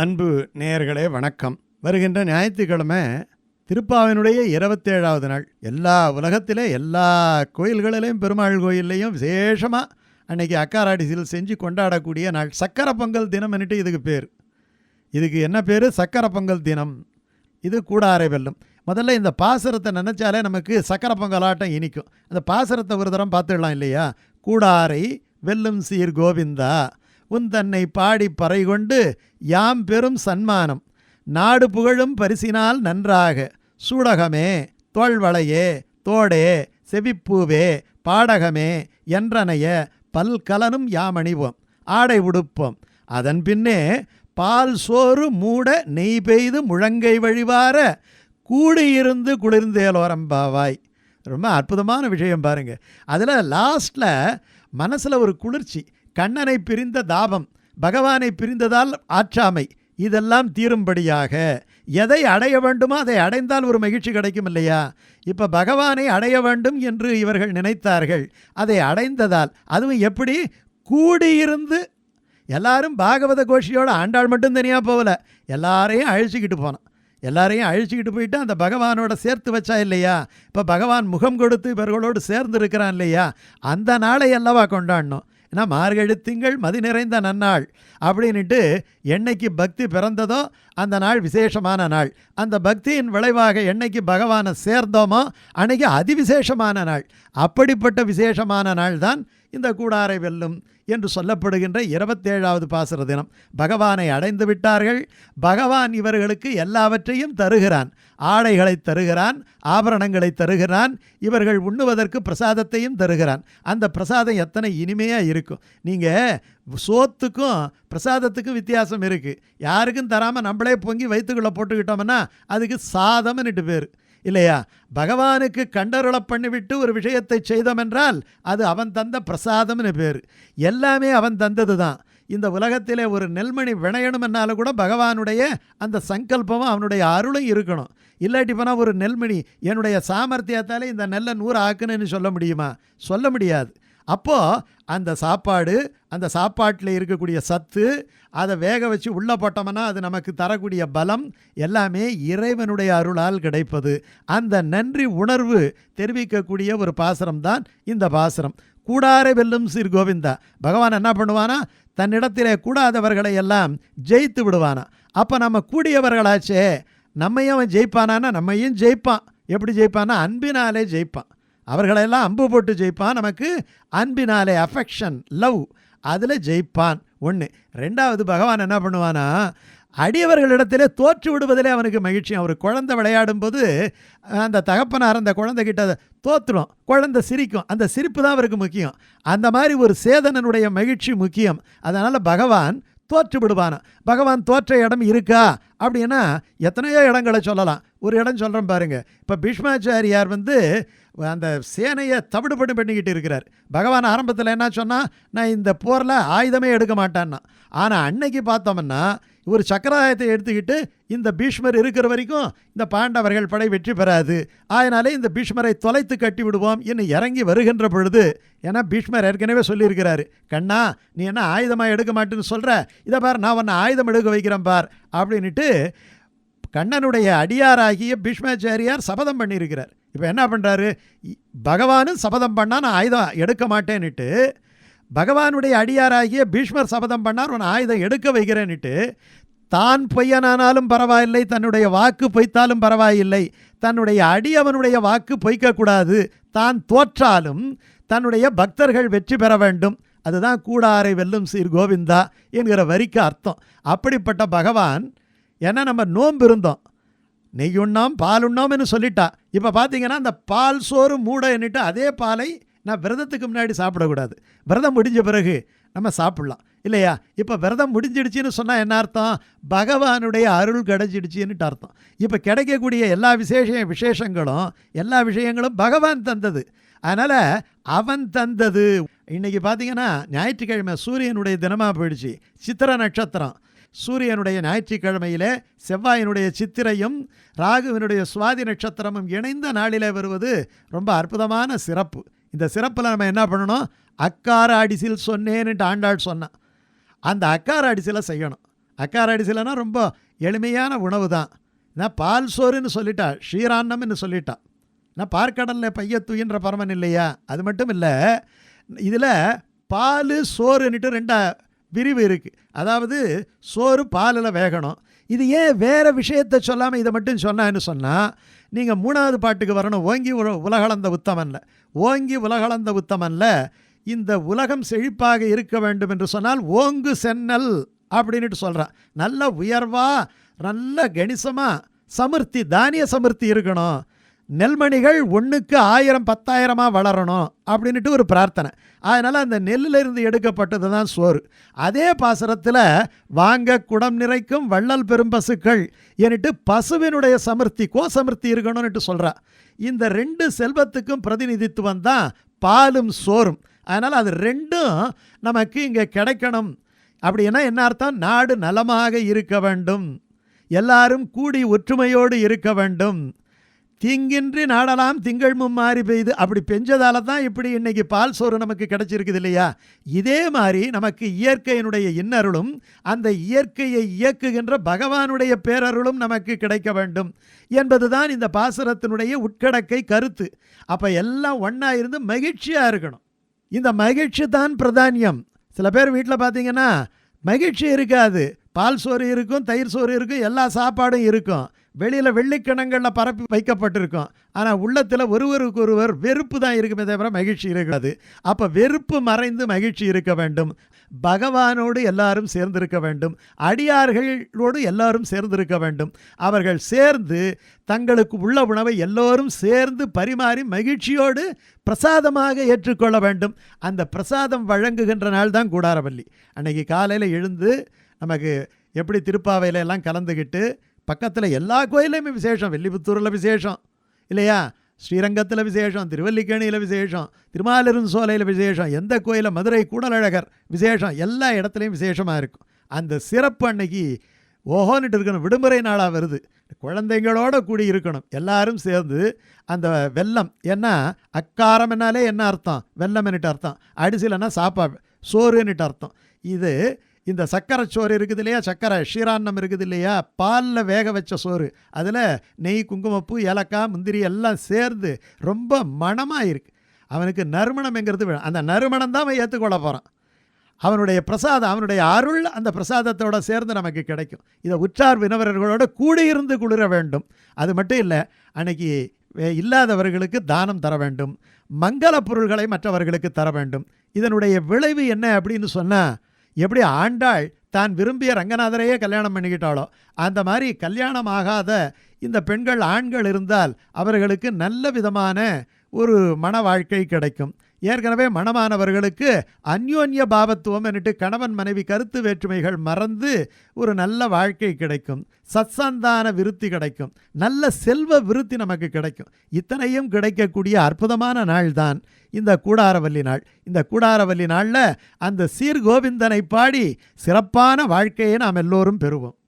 அன்பு நேயர்களே வணக்கம். வருகின்ற ஞாயிற்றுக்கிழமை திருப்பாவினுடைய இருபத்தேழாவது நாள். எல்லா உலகத்திலே எல்லா கோயில்களிலையும் பெருமாள் கோயில்லையும் விசேஷமாக அன்னைக்கு அக்காராடிசியில் செஞ்சு கொண்டாடக்கூடிய நாள். சக்கரை பொங்கல் தினம்னுட்டு இதுக்கு பேர். இதுக்கு என்ன பேர்? சக்கரை பொங்கல் தினம். இது கூடாரை வெல்லும். முதல்ல இந்த பாசரத்தை நினச்சாலே நமக்கு சக்கரை பொங்கலாட்டம் இனிக்கும். அந்த பாசரத்தை ஒரு தரம் பார்த்துடலாம் இல்லையா? கூடாரை வெல்லும் சீர் கோவிந்தா. உன் தன்னை பாடி பறை கொண்டு யாம் பெரும் சன்மானம். நாடு புகழும் பரிசினால் நன்றாக. சூடகமே தோல்வளையே தோடே செவிப்பூவே பாடகமே என்றனைய பல்கலனும் யாமணிவோம். ஆடை உடுப்போம். அதன் பின்னே பால் சோறு மூட நெய் பெய்து முழங்கை வழிவார கூடியிருந்து குளிர்ந்தேலோரம்பாவாய் ரொம்ப அற்புதமான விஷயம் பாருங்க. அதில் லாஸ்ட்டில் மனசில் ஒரு குளிர்ச்சி. கண்ணனை பிரிந்த தாபம் பகவானை பிரிந்ததால் ஆற்றாமை. இதெல்லாம் தீரும்படியாக எதை அடைய வேண்டுமோ அதை அடைந்தால் ஒரு மகிழ்ச்சி கிடைக்கும் இல்லையா? இப்போ பகவானை அடைய வேண்டும் என்று இவர்கள் நினைத்தார்கள். அதை அடைந்ததால் அதுவும் எப்படி? கூடியிருந்து எல்லாரும் பாகவத கோஷியோட ஆண்டாள் மட்டும் தனியாக போகல. எல்லாரையும் அழிச்சிக்கிட்டு போனான். எல்லாரையும் அழிச்சிக்கிட்டு போயிட்டு அந்த பகவானோட சேர்த்து வச்சா இல்லையா? இப்போ பகவான் முகம் கொடுத்து இவர்களோடு சேர்ந்து இருக்கிறான் இல்லையா? அந்த நாளை அல்லவா கொண்டாடணும். ஏன்னா மார்கழி திங்கள் மதி நிறைந்த நன்னாள் அப்படின்ட்டு என்னைக்கு பக்தி பிறந்ததோ அந்த நாள் விசேஷமான நாள். அந்த பக்தியின் விளைவாக என்னைக்கு பகவானை சேர்ந்தோமோ அன்னைக்கு அதிவிசேஷமான நாள். அப்படிப்பட்ட விசேஷமான நாள் தான் இந்த கூடாரை வெல்லும் என்று சொல்லப்படுகின்ற இருபத்தேழாவது பாசுர தினம். பகவானை அடைந்து விட்டார்கள். பகவான் இவர்களுக்கு எல்லாவற்றையும் தருகிறான். ஆடைகளை தருகிறான் ஆபரணங்களை தருகிறான் இவர்கள் உண்ணுவதற்கு பிரசாதத்தையும் தருகிறான். அந்த பிரசாதம் எத்தனை இனிமையாக இருக்கும். நீங்கள் சோத்துக்கும் பிரசாதத்துக்கும் வித்தியாசம் இருக்குது யாருக்கும் தராமல் நம்மளே பொங்கி வயிற்றுக்குள்ளே போட்டுக்கிட்டோம்னா அதுக்கு சாதம்னுட்டு பேர். இல்லையா? பகவானுக்கு கண்டருளப் பண்ணிவிட்டு ஒரு விஷயத்தை செய்தோம் என்றால் அது அவன் தந்த பிரசாதம்னு பேர். எல்லாமே அவன் தந்தது தான் இந்த உலகத்திலே ஒரு நெல்மணி விளையணும்னாலும் கூட பகவானுடைய அந்த சங்கல்பமும் அவனுடைய அருளும் இருக்கணும். இல்லாட்டி போனால் ஒரு நெல்மணி என்னுடைய சாமர்த்தியத்தாலே இந்த நெல்லை நூறு ஆக்குன்னு சொல்ல முடியுமா? சொல்ல முடியாது. அப்போது அந்த சாப்பாடு அந்த சாப்பாட்டில் இருக்கக்கூடிய சத்து அதை வேக வச்சு உள்ளே போட்டோம்னா அது நமக்கு தரக்கூடிய பலம் எல்லாமே இறைவனுடைய அருளால் கிடைப்பது. அந்த நன்றி உணர்வு தெரிவிக்கக்கூடிய ஒரு பாசரம் தான் இந்த பாசரம். கூடாரை வெல்லும் சீர் கோவிந்தா. பகவான் என்ன பண்ணுவானா? தன்னிடத்திலே கூடாதவர்களை எல்லாம் ஜெயித்து விடுவானா. அப்போ நம்ம கூடியவர்களாச்சே. நம்மையும் அவன் ஜெயிப்பானான்னா நம்மையும் ஜெயிப்பான். எப்படி ஜெயிப்பான்னா? அன்பினாலே ஜெயிப்பான். அவர்களெல்லாம் அம்பு போட்டு ஜெயிப்பான். நமக்கு அன்பினாலே அஃபெக்ஷன் லவ் அதில் ஜெயிப்பான். ஒன்று ரெண்டாவது பகவான் என்ன பண்ணுவானா அடியவர்களிடத்திலே தோற்று விடுவதிலே அவனுக்கு மகிழ்ச்சி. அவர் குழந்தை விளையாடும் போது அந்த தகப்பனார் அந்த குழந்தைகிட்ட தோற்றுடும் குழந்தை சிரிக்கும். அந்த சிரிப்பு தான் அவருக்கு முக்கியம். அந்த மாதிரி ஒரு சேதனனுடைய மகிழ்ச்சி முக்கியம். அதனால் பகவான் தோற்று விடுவானா பகவான் தோற்ற இடம் இருக்கா? அப்படின்னா எத்தனையோ இடங்களை சொல்லலாம். ஒரு இடம் சொல்கிறேன் பாருங்கள் இப்போ பீஷ்மாச்சாரியார் வந்து அந்த சேனையை தவிடுபடு பண்ணிக்கிட்டு இருக்கிறார். பகவான் ஆரம்பத்தில் என்ன சொன்னால் நான் இந்த போரில் ஆயுதமே எடுக்க மாட்டேன்னா. ஆனால் அன்னைக்கு பார்த்தோம்னா ஒரு சக்கராயத்தை எடுத்துக்கிட்டு இந்த பீஷ்மர் இருக்கிற வரைக்கும் இந்த பாண்டவர்கள் படை வெற்றி பெறாது. அதனாலே இந்த பீஷ்மரை தொலைத்து கட்டி விடுவோம் என்று இறங்கி வருகின்ற பொழுது ஏன்னா பீஷ்மர் ஏற்கனவே சொல்லியிருக்கிறாரு கண்ணா நீ என்ன ஆயுதமாக எடுக்க மாட்டேன்னு சொல்கிற இதை பார் நான் உன்னை ஆயுதம் எடுக்க வைக்கிறேன் பார் அப்படின்ட்டு கண்ணனுடைய அடியாராகிய பீஷ்மாச்சாரியார் சபதம் பண்ணியிருக்கிறார். இப்போ என்ன பண்ணுறாரு பகவானும் சபதம் பண்ணால் நான் ஆயுதம் எடுக்க மாட்டேன்னுட்டு பகவானுடைய அடியாராகிய பீஷ்மர் சபதம் பண்ணார் உன் ஆயுதம் எடுக்க வைக்கிறேன்னுட்டு தான் பொய்யனானாலும் பரவாயில்லை தன்னுடைய வாக்கு பொய்த்தாலும் பரவாயில்லை தன்னுடைய அடியவனுடைய வாக்கு பொய்க்கக்கூடாது தான் தோற்றாலும் தன்னுடைய பக்தர்கள் வெற்றி பெற வேண்டும். அதுதான் கூடாரை வெல்லும் சீர் கோவிந்தா என்கிற வரிக்கு அர்த்தம். அப்படிப்பட்ட பகவான் ஏன்னா நம்ம நோம்பு இருந்தோம். நெய்யுண்ணோம் பால் உண்ணோம்னு சொல்லிட்டா. இப்போ பார்த்தீங்கன்னா அந்த பால் சோறு மூட எண்ணிட்டு அதே பாலை நான் விரதத்துக்கு முன்னாடி சாப்பிடக்கூடாது. விரதம் முடிஞ்ச பிறகு நம்ம சாப்பிட்லாம். இல்லையா? இப்போ விரதம் முடிஞ்சிடுச்சின்னு சொன்னால் என்ன அர்த்தம்? பகவானுடைய அருள் கிடைச்சிடுச்சின்னுட்டு அர்த்தம். இப்போ கிடைக்கக்கூடிய எல்லா விசேஷ விசேஷங்களும் எல்லா விஷயங்களும் பகவான் தந்தது. அதனால் அவன் தந்தது. இன்றைக்கி பார்த்தீங்கன்னா ஞாயிற்றுக்கிழமை சூரியனுடைய தினமாக போயிடுச்சு. சித்திர நட்சத்திரம். சூரியனுடைய ஞாயிற்றுக்கிழமையிலே செவ்வாயினுடைய சித்திரையும் ராகுவினுடைய சுவாதி நட்சத்திரமும் இணைந்த நாளிலே வருவது ரொம்ப அற்புதமான சிறப்பு. இந்த சிறப்பில் நம்ம என்ன பண்ணணும்? அக்கார அடிசில் சொன்னேன்னுட்டு ஆண்டாள் சொன்னான் அந்த அக்கார அடிசில செய்யணும். அக்கார அடிசிலனா ரொம்ப எளிமையான உணவு தான் நான் பால் சோறுன்னு சொல்லிட்டா ஷீரான்னம்னு சொல்லிட்டா. நான் பார்க்கடலில் பையத்துயின்ற பரமன் இல்லையா? அது மட்டும் இல்லை இதில் பால் சோறுன்னுட்டு ரெண்டா விரிவு இருக்குது அதாவது சோறு பாலில் வேகணும். இது ஏன் வேறு விஷயத்தை சொல்லாமல் இதை மட்டும் சொன்னான்னு சொன்னால் நீங்கள் மூணாவது பாட்டுக்கு வரணும். ஓங்கி உல உலகளந்த உத்தமன்ல. ஓங்கி உலகளந்த உத்தமன்ல இந்த உலகம் செழிப்பாக இருக்க வேண்டும் என்று சொன்னால் ஓங்கு சென்னல் அப்படின்ட்டு சொல்கிறான் நல்ல உயர்வாக நல்ல கணிசமாக சமிர்த்தி தானிய சமிர்த்தி இருக்கணும். நெல்மணிகள் ஒன்றுக்கு ஆயிரம் பத்தாயிரமாக வளரணும் அப்படின்ட்டு ஒரு பிரார்த்தனை. அதனால் அந்த நெல்லிலிருந்து எடுக்கப்பட்டது தான் சோறு. அதே பாசரத்தில் வாங்க குடம் நிறைக்கும் வள்ளல் பெரும் பசுக்கள் என்னட்டு பசுவினுடைய சமிர்த்தி கோ சமிர்த்தி இருக்கணும்னுட்டு சொல்கிறா இந்த ரெண்டு செல்வத்துக்கும் பிரதிநிதித்துவம் தான் பாலும் சோறும். அதனால் அது ரெண்டும் நமக்கு இங்கே கிடைக்கணும். அப்படின்னா என்ன அர்த்தம்? நாடு நலமாக இருக்க வேண்டும். எல்லாரும் கூடி ஒற்றுமையோடு இருக்க வேண்டும். தீங்கின்றி நாடலாம் திங்கள் மும்மாறி பெய்து. அப்படி பெஞ்சதால தான் இப்படி இன்னைக்கு பால் சோறு நமக்கு கிடைச்சிருக்குது இல்லையா? இதே மாதிரி நமக்கு இயற்கையினுடைய இன்னருளும் அந்த இயற்கையை இயக்குகின்ற பகவானுடைய பேரருளும் நமக்கு கிடைக்க வேண்டும் என்பதுதான் இந்த பாசுரத்தினுடைய உட்கடக்கை கருத்து. அப்போ எல்லாம் ஒன்றா இருந்து மகிழ்ச்சியாக இருக்கணும். இந்த மகிழ்ச்சி தான் பிரதானியம். சில பேர் வீட்டில் பார்த்தீங்கன்னா மகிழ்ச்சி இருக்காது. பால் சோறு இருக்கும் தயிர் சோறு இருக்கும் எல்லா சாப்பாடும் இருக்கும். வெளியில் வெள்ளிக்கிணங்களில் பரப்பி வைக்கப்பட்டிருக்கும். ஆனால் உள்ளத்தில் ஒருவருக்கு ஒருவர் வெறுப்பு தான் இருக்குமே தவிர மகிழ்ச்சி இருக்காது. அப்போ வெறுப்பு மறைந்து மகிழ்ச்சி இருக்க வேண்டும். பகவானோடு எல்லாரும் சேர்ந்திருக்க வேண்டும். அடியார்களோடு எல்லாரும் சேர்ந்திருக்க வேண்டும். அவர்கள் சேர்ந்து தங்களுக்கு உள்ள உணவை எல்லோரும் சேர்ந்து பரிமாறி மகிழ்ச்சியோடு பிரசாதமாக ஏற்றுக்கொள்ள வேண்டும். அந்த பிரசாதம் வழங்குகின்ற நாள் தான் கூடாரவல்லி. அன்னைக்கு காலையில் எழுந்து நமக்கு எப்படி திருப்பாவையிலெல்லாம் கலந்துக்கிட்டு பக்கத்தில் எல்லா கோயிலையுமே விசேஷம். வெள்ளிபுத்தூரில் விசேஷம். இல்லையா? ஸ்ரீரங்கத்தில் விசேஷம் திருவல்லிக்கேணியில் விசேஷம் திருமாலிருஞ்சோலையில் விசேஷம் எந்த கோயிலில்? மதுரை கூடலழகர் விசேஷம் எல்லா இடத்துலையும் விசேஷமாக இருக்கும். அந்த சிறப்பு அன்னைக்கு ஓஹோன்னுட்டு இருக்கணும் விடுமுறை நாளாக வருது. குழந்தைங்களோட கூடி இருக்கணும். எல்லாரும் சேர்ந்து அந்த வெல்லம் ஏன்னா அக்காரம்னாலே என்ன அர்த்தம்? வெள்ளம்னுட்டு அர்த்தம். அடிசிலன்னா சாப்பாடு சோறுன்னுட்டு அர்த்தம். இது இந்த சக்கரை சோறு இருக்குது இல்லையா? சக்கரை ஷீராண்ணம் இருக்குது இல்லையா? பாலில் வேக வச்ச சோறு. அதில் நெய் குங்குமப்பூ ஏலக்காய் முந்திரி எல்லாம் சேர்ந்து ரொம்ப மணமாக இருக்குது அவனுக்கு நறுமணம்ங்கிறது வேணும். அந்த நறுமணம் தான் அவன் ஏற்றுக்கொள்ள போகிறான் அவனுடைய பிரசாதம் அவனுடைய அருள் அந்த பிரசாதத்தோட சேர்ந்து நமக்கு கிடைக்கும். இதை உற்றார் வினவரர்களோடு கூடியிருந்து குளிர வேண்டும். அது மட்டும் இல்லை அன்னைக்கு இல்லாதவர்களுக்கு தானம் தர வேண்டும். மங்கள பொருள்களை மற்றவர்களுக்கு தர வேண்டும். இதனுடைய விளைவு என்ன அப்படின்னு சொன்னால் எப்படி ஆண்டாள் தான் விரும்பிய ரங்கநாதரையே கல்யாணம் பண்ணிக்கிட்டாளோ? அந்த மாதிரி கல்யாணம் ஆகாத இந்த பெண்கள் ஆண்கள் இருந்தால் அவர்களுக்கு நல்ல விதமான ஒரு மன வாழ்க்கை கிடைக்கும். ஏற்கனவே மணமானவர்களுக்கு அந்யோன்ய பாவத்துவம் என்னட்டு கணவன் மனைவி கருத்து வேற்றுமைகள் மறந்து ஒரு நல்ல வாழ்க்கை கிடைக்கும். சத்சந்தான விருத்தி கிடைக்கும். நல்ல செல்வ விருத்தி நமக்கு கிடைக்கும். இத்தனையும் கிடைக்கக்கூடிய அற்புதமான நாள் தான் இந்த கூடாரவல்லி நாள். இந்த கூடாரவல்லி நாளில் அந்த சீர்கோவிந்தனை பாடி சிறப்பான வாழ்க்கையை நாம் எல்லோரும் பெறுவோம்.